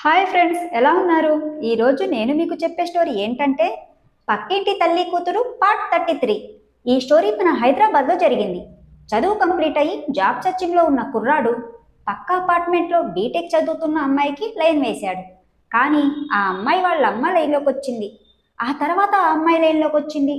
Hi friends ఎలా ఉన్నారు? ఈరోజు నేను మీకు చెప్పే స్టోరీ ఏంటంటే పక్కింటి తల్లి కూతురు పార్ట్ థర్టీ త్రీ ఈ స్టోరీ మన హైదరాబాద్లో జరిగింది. చదువు కంప్లీట్ అయ్యి జాబ్ సర్చింగ్లో ఉన్న కుర్రాడు పక్క అపార్ట్మెంట్లో బీటెక్ చదువుతున్న అమ్మాయికి లైన్ వేశాడు. కానీ ఆ అమ్మాయి వాళ్ళ అమ్మ లైన్లోకి వచ్చింది. ఆ తర్వాత ఆ అమ్మాయి లైన్లోకి వచ్చింది.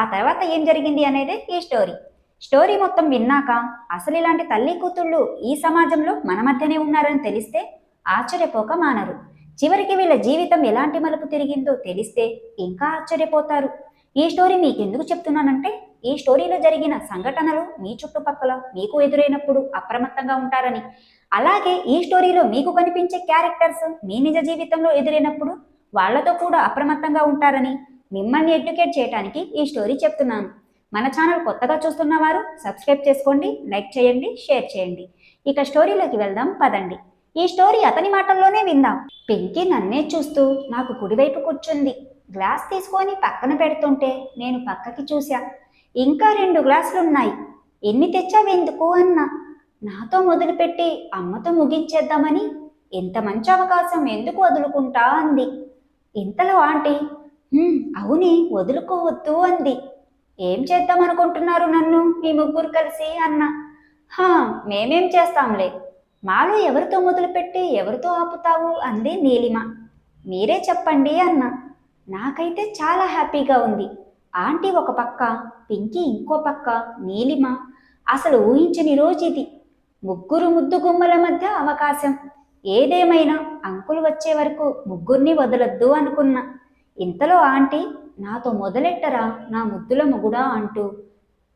ఆ తర్వాత ఏం జరిగింది అనేది ఈ స్టోరీ. స్టోరీ మొత్తం విన్నాక అసలు ఇలాంటి తల్లి కూతుళ్ళు ఈ సమాజంలో మన మధ్యనే ఉన్నారని తెలిస్తే ఆశ్చర్యపోక మానరు చివరికి వీళ్ళ జీవితం ఎలాంటి మలుపు తిరిగిందో తెలిస్తే ఇంకా ఆశ్చర్యపోతారు. ఈ స్టోరీ మీకు ఎందుకు చెప్తున్నానంటే ఈ స్టోరీలో జరిగిన సంఘటనలు మీ చుట్టుపక్కల మీకు ఎదురైనప్పుడు అప్రమత్తంగా ఉంటారని. అలాగే ఈ స్టోరీలో మీకు కనిపించే క్యారెక్టర్స్ మీ నిజ జీవితంలో ఎదురైనప్పుడు వాళ్ళతో కూడా అప్రమత్తంగా ఉంటారని మిమ్మల్ని ఎడ్యుకేట్ చేయడానికి ఈ స్టోరీ చెప్తున్నాను. మన ఛానల్ కొత్తగా చూస్తున్న వారు సబ్స్క్రైబ్ చేసుకోండి లైక్ చేయండి షేర్ చేయండి. ఇక స్టోరీలోకి వెళ్దాం పదండి. ఈ స్టోరీ అతని మాటల్లోనే విందాం. పెంకి నన్నే చూస్తూ నాకు కుడివైపు కూర్చుంది. గ్లాస్ తీసుకొని పక్కన పెడుతుంటే నేను పక్కకి చూశా. ఇంకా రెండు గ్లాసులున్నాయి. ఎన్ని తెచ్చావెందుకు అన్నా? నాతో మొదలుపెట్టి అమ్మతో ముగించేద్దామని ఇంత మంచి అవకాశం ఎందుకు వదులుకుంటా అంది. ఇంతలో ఆంటీ అవుని వదులుకోవద్దు అంది. ఏం చేద్దాం అనుకుంటున్నారు నన్ను మీ ముగ్గురు కలిసి? అన్న. హా మేమేం చేస్తాంలే. మాలో ఎవరితో మొదలుపెట్టి ఎవరితో ఆపుతావు అంది నీలిమ. మీరే చెప్పండి అన్న. నాకైతే చాలా హ్యాపీగా ఉంది. ఆంటీ ఒక పక్క పింకీ ఇంకో పక్క నీలిమ. అసలు ఊహించని రోజు ఇది ముగ్గురు ముద్దు గుమ్మల మధ్య అవకాశం. ఏదేమైనా అంకులు వచ్చే వరకు ముగ్గురిని వదలొద్దు అనుకున్నా. ఇంతలో ఆంటీ నాతో మొదలెట్టరా? నా ముద్దుల మొగుడా అంటూ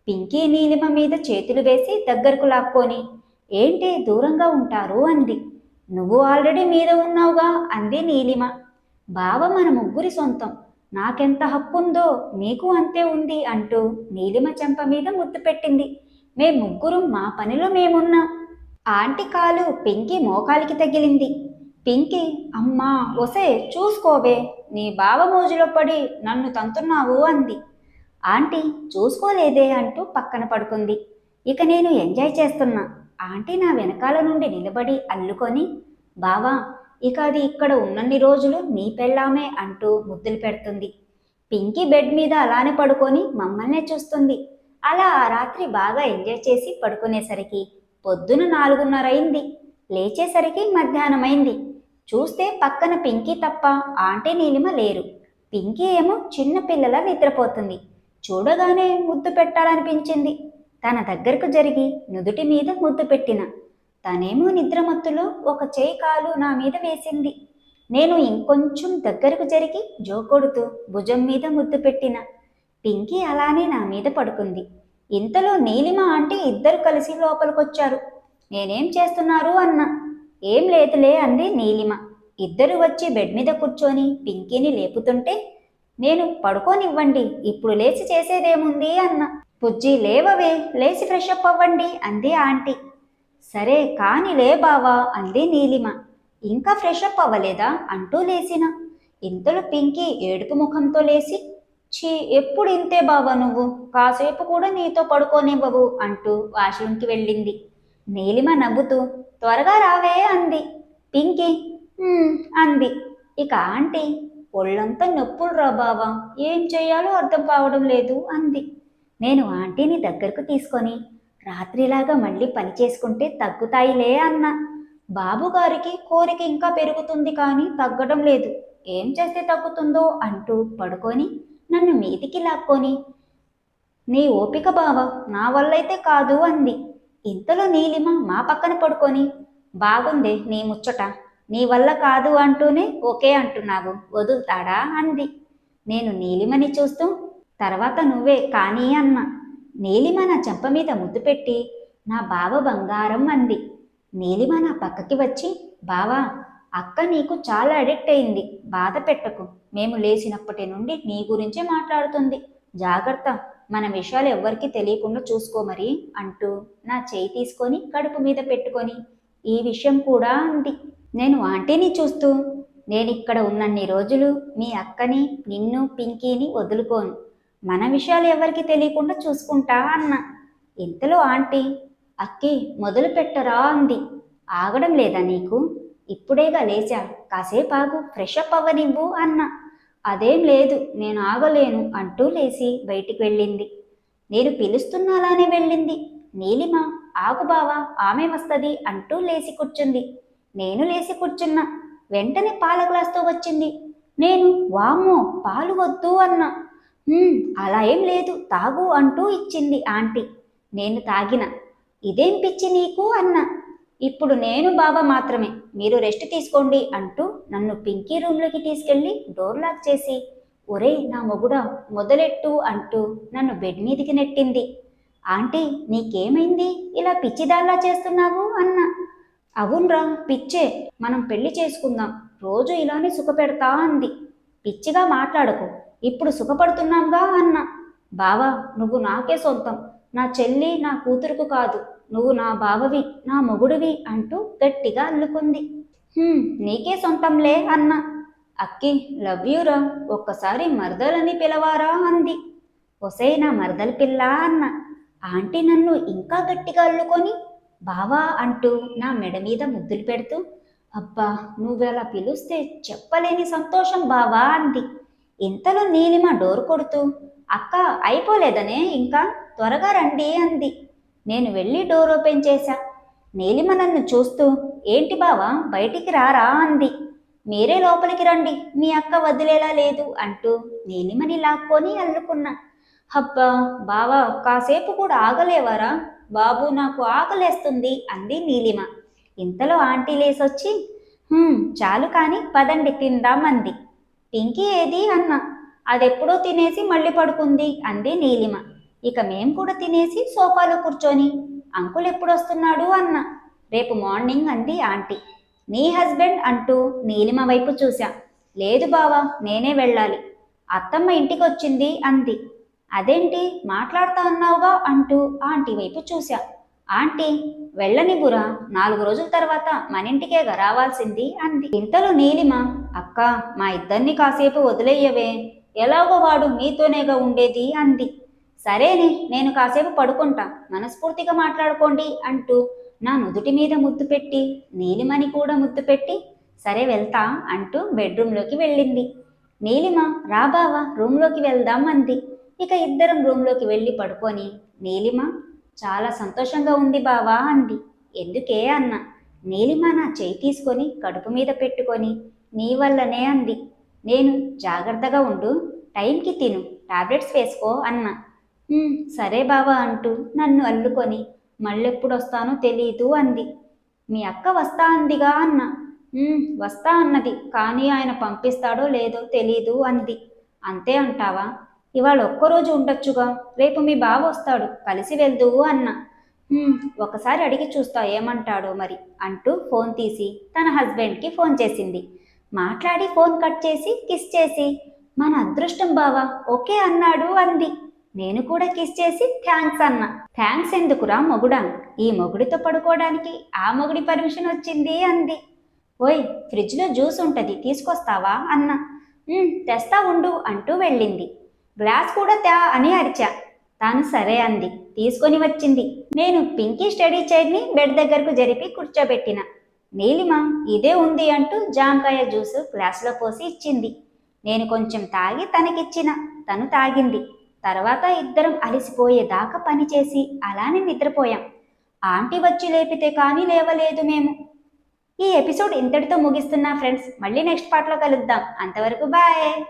పింకీ నీలిమ మీద చేతులు వేసి దగ్గరకు లాక్కొని ఏంటి దూరంగా ఉంటారు అంది. నువ్వు ఆల్రెడీ మీద ఉన్నావుగా అంది నీలిమ. బావ మన ముగ్గురి సొంతం. నాకెంత హక్కుందో మీకు అంతే ఉంది అంటూ నీలిమ చెంప మీద ముద్దు పెట్టింది. మే ముగ్గురు మా పనిలో మేమున్నాం. ఆంటీ కాలు పింకి మోకాలికి తగిలింది. పింకి అమ్మా ఒసే చూసుకోవే నీ బావ మోజులో పడి నన్ను తంతున్నావు అంది. ఆంటీ చూసుకోలేదే అంటూ పక్కన పడుకుంది. ఇక నేను ఎంజాయ్ చేస్తున్నా. ఆంటీ నా వెనకాల నుండి నిలబడి అల్లుకొని బావా ఇక అది ఇక్కడ ఉన్నన్ని రోజులు నీ పెళ్ళామే అంటూ ముద్దులు పెడుతుంది. పింకీ బెడ్ మీద అలానే పడుకొని మమ్మల్నే చూస్తుంది. అలా ఆ రాత్రి బాగా ఎంజాయ్ చేసి పడుకునేసరికి పొద్దున నాలుగున్నర అయింది లేచేసరికి మధ్యాహ్నమైంది. చూస్తే పక్కన పింకీ తప్ప ఆంటీ నీలిమ లేరు. పింకీ ఏమో చిన్న పిల్లల నిద్రపోతుంది. చూడగానే ముద్దు పెట్టాలనిపించింది. తన దగ్గరకు జరిగి నుదుటి మీద ముద్దు పెట్టిన. తనేమో నిద్రమత్తులో ఒక చేయి కాలు నా మీద వేసింది. నేను ఇంకొంచెం దగ్గరకు జరిగి జోకొడుతూ భుజం మీద ముద్దు పెట్టిన. పింకీ అలానే నా మీద పడుకుంది. ఇంతలో నీలిమ ఆంటీ ఇద్దరు కలిసి లోపలికొచ్చారు. నేనేం చేస్తున్నారు అన్నా. ఏం లేదులే అంది నీలిమ. ఇద్దరు వచ్చి బెడ్ మీద కూర్చొని పింకీని లేపుతుంటే నేను పడుకోనివ్వండి ఇప్పుడు లేచి చేసేదేముంది అన్న. పుజ్జి లేవవే లేచి ఫ్రెష్ అప్ అవ్వండి అంది ఆంటీ. సరే కానిలే బావా అంది నీలిమ. ఇంకా ఫ్రెష్ అప్ అవ్వలేదా? అంటూ లేచిన ఇంతలో పింకీ ఏడుపు ముఖంతో లేచి ఛీ ఎప్పుడు ఇంతే బావా నువ్వు? కాసేపు కూడా నీతో పడుకోనివ్వవు అంటూ వాష్రూమ్కి వెళ్ళింది. నీలిమ నవ్వుతూ త్వరగా రావే అంది. పింకీ అంది. ఇక ఆంటీ ఒళ్ళంతా నొప్పులు రా బావా ఏం చేయాలో అర్థం కావడం లేదు అంది. నేను ఆంటీని దగ్గరకు తీసుకొని రాత్రిలాగా మళ్ళీ పని చేసుకుంటే తగ్గుతాయిలే అన్నా. బాబుగారికి కోరిక ఇంకా పెరుగుతుంది కానీ తగ్గడం లేదు. ఏం చేస్తే తగ్గుతుందో అంటూ పడుకొని నన్ను మీదికి లాక్కొని నీ ఓపిక బావ నా వల్లైతే కాదు అంది. ఇంతలో నీలిమ మా పక్కన పడుకొని బాగుంది నీ ముచ్చట నీ వల్ల కాదు అంటూనే ఓకే అంటున్నావు వదులుతాడా? అంది. నేను నీలిమని చూస్తూ తర్వాత నువ్వే కానీ అన్న. నీలిమ నా చెంప మీద ముద్దు పెట్టి నా బావ బంగారం అంది. నీలిమ నా పక్కకి వచ్చి బావా అక్క నీకు చాలా అడిక్ట్ అయింది. బాధ పెట్టకు. మేము లేచినప్పటి నుండి నీ గురించే మాట్లాడుతుంది. జాగ్రత్త. మన విషయాలు ఎవ్వరికీ తెలియకుండా చూసుకో మరి అంటూ నా చేయి తీసుకొని కడుపు మీద పెట్టుకొని ఈ విషయం కూడా అంది. నేను ఆంటీని చూస్తూ నేను ఇక్కడ ఉన్నన్ని రోజులు మీ అక్కని నిన్ను పింకీని వదులుకోను. మన విషయాలు ఎవరికి తెలియకుండా చూసుకుంటా అన్న. ఇంతలో ఆంటీ అక్కి మొదలు పెట్టరా అంది. ఆగడం లేదా నీకు? ఇప్పుడేగా లేచా. కాసేపు ఆగు ఫ్రెష్ అప్ అవ్వనివ్వు అన్న. అదేం లేదు నేను ఆగలేను అంటూ లేచి బయటికి వెళ్ళింది. నేను పిలుస్తున్నాలానే వెళ్ళింది. నీలిమ ఆగు బావా ఆమె వస్తుంది అంటూ లేచి కూర్చుంది. నేను లేచి కూర్చున్నా. వెంటనే పాల గ్లాస్తో వచ్చింది. నేను వామ్మో పాలు వద్దు అన్నా. అలా ఏం లేదు. తాగు అంటూ ఇచ్చింది ఆంటీ. నేను తాగిన. ఇదేం పిచ్చి నీకు అన్న. ఇప్పుడు నేను బాబా మాత్రమే. మీరు రెస్ట్ తీసుకోండి అంటూ నన్ను పింకీ రూమ్లోకి తీసుకెళ్ళి డోర్ లాక్ చేసి ఒరే నా మొగుడా మొదలెట్టు అంటూ నన్ను బెడ్ మీదికి నెట్టింది. ఆంటీ నీకేమైంది? ఇలా పిచ్చిదాల్లా చేస్తున్నావు? అన్న. అవునరా పిచ్చే. మనం పెళ్ళి చేసుకుందాం. రోజు ఇలానే సుఖపెడతా అంది. పిచ్చిగా మాట్లాడకు. ఇప్పుడు సుఖపడుతున్నాంగా అన్న. బావా నువ్వు నాకే సొంతం. నా చెల్లి నా కూతురుకు కాదు. నువ్వు నా బావవి నా మొగుడివి అంటూ గట్టిగా అల్లుకుంది. నీకే సొంతంలే అన్న. అక్కి లవ్ యూరా ఒక్కసారి అని పిలవారా అంది. ఒసే నా మరదల పిల్ల అన్న. ఆంటీ నన్ను ఇంకా గట్టిగా అల్లుకొని బావా అంటూ నా మెడ మీద ముద్దులు పెడుతూ అబ్బా నువ్వెలా పిలుస్తే చెప్పలేని సంతోషం బావా అంది. ఇంతలో నీలిమ డోర్ కొడుతూ అక్క అయిపోలేదనే ఇంకా త్వరగా రండి అంది. నేను వెళ్ళి డోర్ ఓపెన్ చేశా. నీలిమ నన్ను చూస్తూ ఏంటి బావా బయటికి రారా అంది. మీరే లోపలికి రండి మీ అక్క వదిలేలా లేదు అంటూ నీలిమని లాక్కొని అల్లుకున్నా. అబ్బా బావా కాసేపు కూడా ఆగలేవారా? బాబు నాకు ఆకలేస్తుంది అంది నీలిమ. ఇంతలో ఆంటీ లేసొచ్చి చాలు కానీ పదండి తిందామంది పింకీ ఏది అన్న. అదెప్పుడో తినేసి మళ్ళీ పడుకుంది అంది నీలిమ. ఇక మేం కూడా తినేసి సోఫాలో కూర్చొని అంకుల్ ఎప్పుడు వస్తున్నాడు అన్న. రేపు మార్నింగ్ అంది ఆంటీ. నీ హస్బెండ్ అంటూ నీలిమ వైపు చూశా. లేదు బావా నేనే వెళ్ళాలి. అత్తమ్మ ఇంటికి వచ్చింది అంది. అదేంటి మాట్లాడుతా అన్నావుగా అంటూ ఆంటీ వైపు చూశా. ఆంటీ వెళ్ళనివ్వురా నాలుగు రోజుల తర్వాత మన ఇంటికేగా రావాల్సింది అంది. ఇంతలో నీలిమ అక్క మా ఇద్దరిని కాసేపు వదిలేయవే ఎలాగో వాడు మీతోనేగా ఉండేది అంది. సరేనే నేను కాసేపు పడుకుంటా మనస్ఫూర్తిగా మాట్లాడుకోండి అంటూ నా నుదుటి మీద ముద్దు పెట్టి నీలిమని కూడా ముద్దు పెట్టి సరే వెళ్తా అంటూ బెడ్రూమ్లోకి వెళ్ళింది. నీలిమ రా బావా రూమ్లోకి వెళ్దాం అంది. ఇక ఇద్దరం రూమ్లోకి వెళ్ళి పడుకొని నీలిమ చాలా సంతోషంగా ఉంది బావా అంది. ఎందుకే అన్న? నీలిమ నా చేయి తీసుకొని కడుపు మీద పెట్టుకొని నీ వల్లనే అంది. నేను జాగ్రత్తగా ఉండు టైంకి తిను టాబ్లెట్స్ వేసుకో అన్న. సరే బావా అంటూ నన్ను అల్లుకొని మళ్ళెప్పుడు వస్తానో తెలీదు అంది. మీ అక్క వస్తా అందిగా అన్న. వస్తా అన్నది కానీ ఆయన పంపిస్తాడో లేదో తెలీదు అంది. అంతే అంటావా? ఇవాళ ఒక్కరోజు ఉండొచ్చుగా? రేపు మీ బావ వస్తాడు. కలిసి వెళ్దువు అన్న. ఒకసారి అడిగి చూస్తా ఏమంటాడో మరి అంటూ ఫోన్ తీసి తన హస్బెండ్కి ఫోన్ చేసింది. మాట్లాడి ఫోన్ కట్ చేసి కిస్ చేసి. మన అదృష్టం బావా ఓకే అన్నాడు అంది. నేను కూడా కిస్ చేసి థ్యాంక్స్ అన్న. థ్యాంక్స్ ఎందుకురా మొగుడా? ఈ మొగుడితో పడుకోవడానికి ఆ మొగుడి పర్మిషన్ వచ్చింది అంది. ఓయ్ ఫ్రిడ్జ్లో జ్యూస్ ఉంటుంది తీసుకొస్తావా అన్న. తెస్తా ఉండు అంటూ వెళ్ళింది. గ్లాస్ కూడా తే అని అరిచా. తాను సరే అంది. తీసుకొని వచ్చింది. నేను పింకీ స్టడీ చైర్ని బెడ్ దగ్గరకు జరిపి కూర్చోబెట్టిన. నీలిమ ఇదే ఉంది అంటూ జామకాయ జ్యూస్ గ్లాసులో పోసి ఇచ్చింది. నేను కొంచెం తాగి తనకిచ్చిన. తను తాగింది. తర్వాత ఇద్దరం అలసిపోయేదాకా పనిచేసి అలానే నిద్రపోయాం. ఆంటీ వచ్చి లేపితే కానీ లేవలేదు మేము. ఈ ఎపిసోడ్ ఇంతటితో ముగిస్తున్నా ఫ్రెండ్స్. మళ్ళీ నెక్స్ట్ పార్ట్లో కలుద్దాం. అంతవరకు బాయ్.